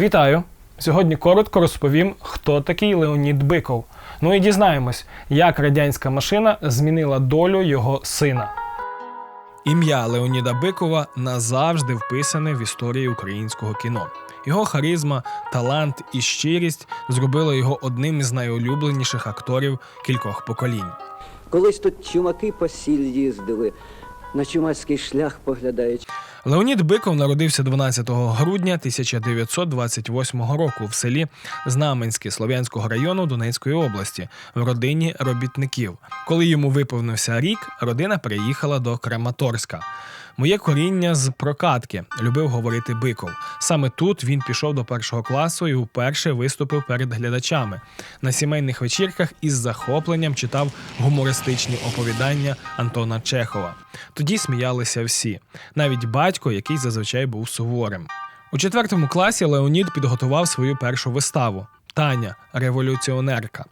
Вітаю! Сьогодні коротко розповім, хто такий Леонід Биков. Ну і дізнаємось, як радянська машина змінила долю його сина. Ім'я Леоніда Бикова назавжди вписане в історії українського кіно. Його харизма, талант і щирість зробили його одним із найулюбленіших акторів кількох поколінь. Колись тут чумаки по сіль їздили, на чумацький шлях поглядаючи. Леонід Биков народився 12 грудня 1928 року в селі Знаменське Слов'янського району Донецької області в родині робітників. Коли йому виповнився рік, родина переїхала до Краматорська. Моє коріння з прокатки любив говорити Биков. Саме тут він пішов до першого класу і вперше виступив перед глядачами. На сімейних вечірках із захопленням читав гумористичні оповідання Антона Чехова. Тоді сміялися всі, навіть батько, який зазвичай був суворим. У четвертому класі Леонід підготував свою першу виставу Таня революціонерка.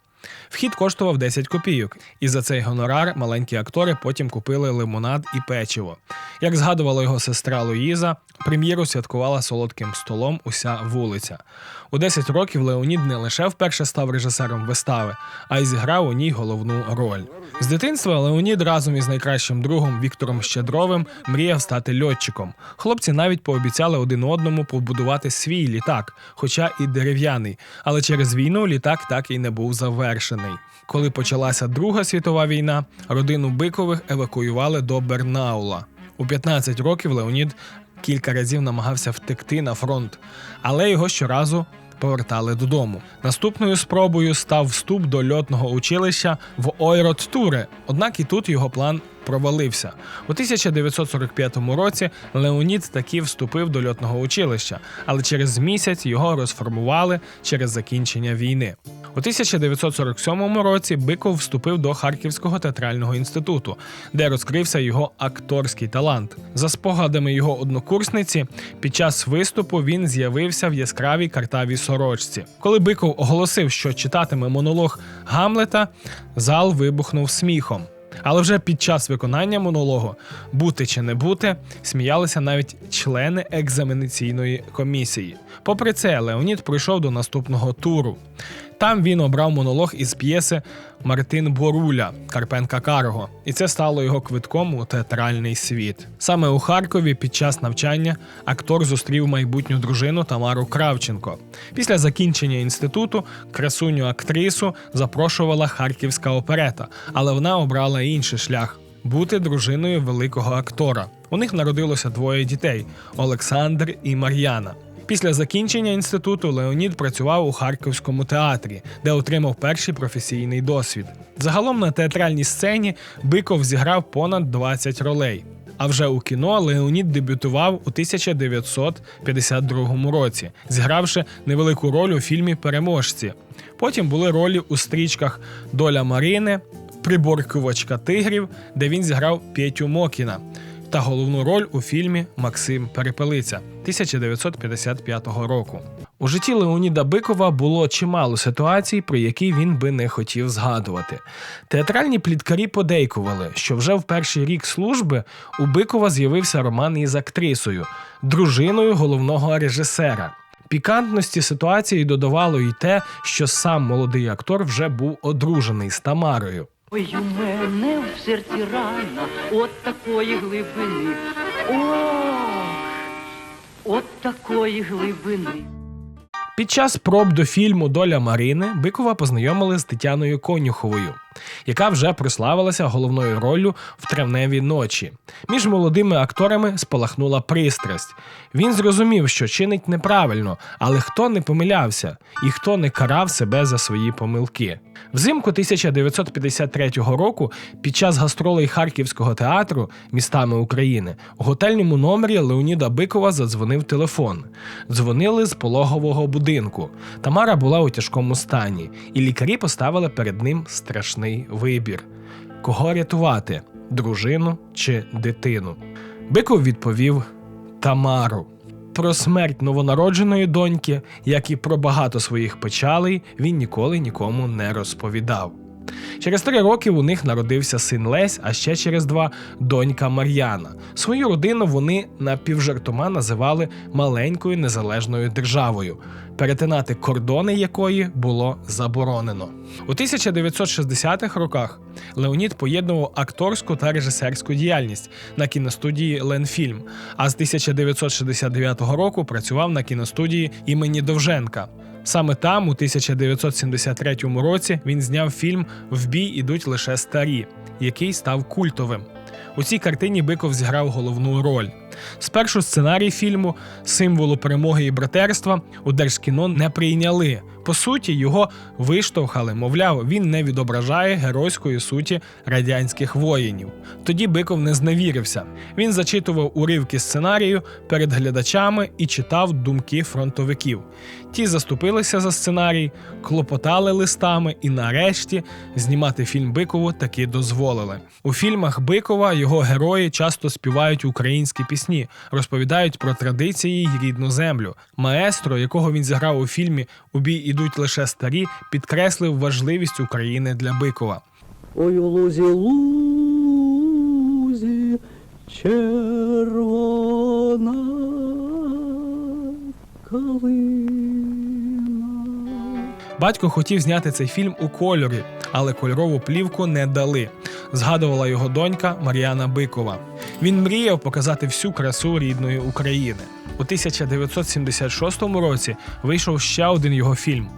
Вхід коштував 10 копійок, і за цей гонорар маленькі актори потім купили лимонад і печиво. Як згадувала його сестра Луїза, прем'єру святкувала солодким столом уся вулиця. У 10 років Леонід не лише вперше став режисером вистави, а й зіграв у ній головну роль. З дитинства Леонід разом із найкращим другом Віктором Щедровим мріяв стати льотчиком. Хлопці навіть пообіцяли один одному побудувати свій літак, хоча і дерев'яний. Але через війну літак так і не був завершений. Коли почалася Друга світова війна, родину Бикових евакуювали до Бернаула. У 15 років Леонід кілька разів намагався втекти на фронт, але його щоразу повертали додому. Наступною спробою став вступ до льотного училища в Ойрот Туре, однак і тут його план провалився. У 1945 році Леонід таки вступив до льотного училища, але через місяць його розформували через закінчення війни. У 1947 році Биков вступив до Харківського театрального інституту, де розкрився його акторський талант. За спогадами його однокурсниці, під час виступу він з'явився в яскравій картавій сорочці. Коли Биков оголосив, що читатиме монолог Гамлета, зал вибухнув сміхом. Але вже під час виконання монологу бути чи не бути сміялися навіть члени екзаменаційної комісії. Попри це, Леонід пройшов до наступного туру. Там він обрав монолог із п'єси Мартин Боруля Карпенка Карго, і це стало його квитком у театральний світ. Саме у Харкові під час навчання актор зустрів майбутню дружину Тамару Кравченко. Після закінчення інституту красуню актрису запрошувала харківська оперета, але вона обрала інший шлях. Бути дружиною великого актора. У них народилося двоє дітей Олександр і Мар'яна. Після закінчення інституту Леонід працював у Харківському театрі, де отримав перший професійний досвід. Загалом на театральній сцені Биков зіграв понад 20 ролей. А вже у кіно Леонід дебютував у 1952 році, зігравши невелику роль у фільмі Переможці. Потім були ролі у стрічках Доля Марини, Приборкувачка тигрів, де він зіграв Петю Мокіна, та головну роль у фільмі Максим Перепелиця 1955 року. У житті Леоніда Бикова було чимало ситуацій, про які він би не хотів згадувати. Театральні пліткарі подейкували, що вже в перший рік служби у Бикова з'явився роман із актрисою, дружиною головного режисера. Пікантності ситуації додавало й те, що сам молодий актор вже був одружений з Тамарою. Ой, у мене в серці рана от такої глибини. Ох, от такої глибини. Під час проб до фільму Доля Марини Бикова познайомили з Тетяною Конюховою, яка вже прославилася головною роллю в травневі ночі. Між молодими акторами спалахнула пристрасть. Він зрозумів, що чинить неправильно, але хто не помилявся і хто не карав себе за свої помилки. Взимку 1953 року, під час гастролей Харківського театру містами України, у готельному номері Леоніда Бикова задзвонив телефон. Дзвонили з пологового будинку. Тамара була у тяжкому стані, і лікарі поставили перед ним страшний вибір: кого рятувати дружину чи дитину. Биков відповів Тамару. Про смерть новонародженої доньки, як і про багато своїх печалей, він ніколи нікому не розповідав. Через три роки у них народився син Лесь, а ще через два донька Мар'яна. Свою родину вони напівжартома називали маленькою незалежною державою, перетинати кордони якої було заборонено. У 1960-х роках Леонід поєднував акторську та режисерську діяльність на кіностудії Ленфільм, а з 1969 року працював на кіностудії імені Довженка. Саме там, у 1973 році, він зняв фільм В бій ідуть лише старі, який став культовим. У цій картині Биков зіграв головну роль. Спершу сценарій фільму, символу перемоги і братерства, у Держкіно не прийняли. По суті, його виштовхали, мовляв, він не відображає геройської суті радянських воїнів. Тоді Биков не зневірився. Він зачитував уривки сценарію перед глядачами і читав думки фронтовиків. Ті заступилися за сценарій, клопотали листами і нарешті знімати фільм Бикову таки дозволили. У фільмах Бикова його герої часто співають українські пісні, розповідають про традиції й рідну землю. Маестро, якого він зіграв у фільмі У бій ідуть лише старі, підкреслив важливість України для Бикова. Ой, у лузі, лузі, червона калина. Батько хотів зняти цей фільм у кольорі, але кольорову плівку не дали. Згадувала його донька Мар'яна Бикова. Він мріяв показати всю красу рідної України. У 1976 році вийшов ще один його фільм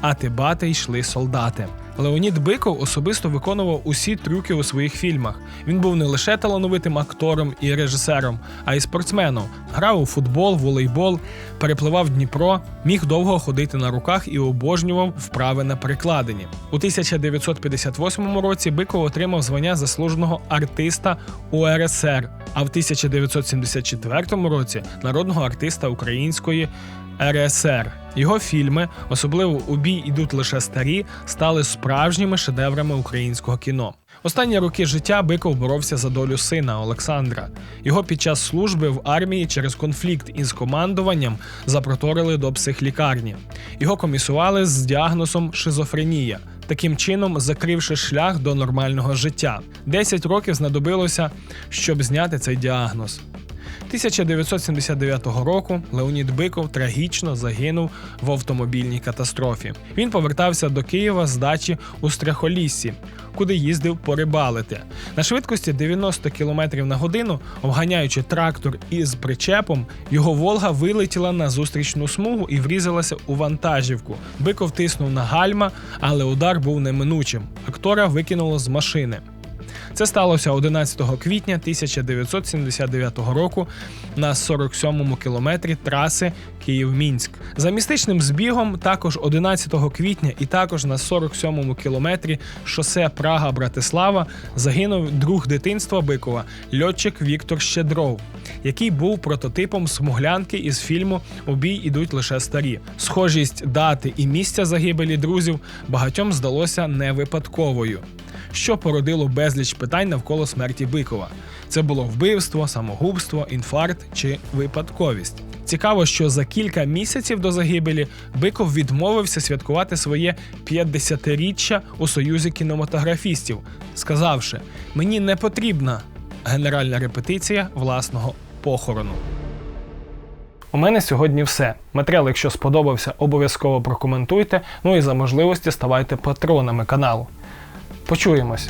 Ати бати йшли солдати. Леонід Биков особисто виконував усі трюки у своїх фільмах. Він був не лише талановитим актором і режисером, а й спортсменом. Грав у футбол, волейбол, перепливав Дніпро, міг довго ходити на руках і обожнював вправи на перекладині. У 1958 році Биков отримав звання заслуженого артиста УРСР, а в 1974 році народного артиста української РСР. Його фільми, особливо у бій ідуть лише старі, стали справжніми шедеврами українського кіно. Останні роки життя Биков боровся за долю сина Олександра. Його під час служби в армії через конфлікт із командуванням запроторили до психлікарні. Його комісували з діагнозом шизофренія, таким чином закривши шлях до нормального життя. 10 років знадобилося, щоб зняти цей діагноз. 1979 року Леонід Биков трагічно загинув в автомобільній катастрофі. Він повертався до Києва з дачі у Страхоліссі, куди їздив порибалити. На швидкості 90 км на годину, обганяючи трактор із причепом, його Волга вилетіла на зустрічну смугу і врізалася у вантажівку. Биков тиснув на гальма, але удар був неминучим. Актора викинуло з машини. Це сталося 11 квітня 1979 року на 47-му кілометрі траси Київ-Мінськ. За містичним збігом також 11 квітня і також на 47-му кілометрі шосе Прага-Братислава загинув друг дитинства Бикова льотчик Віктор Щедров, який був прототипом смуглянки із фільму У бій ідуть лише старі. Схожість дати і місця загибелі друзів багатьом здалося не випадковою що породило безліч питань навколо смерті Бикова. Це було вбивство, самогубство, інфаркт чи випадковість. Цікаво, що за кілька місяців до загибелі Биков відмовився святкувати своє 50-річчя у союзі кінематографістів, сказавши: мені не потрібна генеральна репетиція власного похорону. У мене сьогодні все. Матеріал, якщо сподобався, обов'язково прокоментуйте. Ну і за можливості ставайте патронами каналу. Почуємось.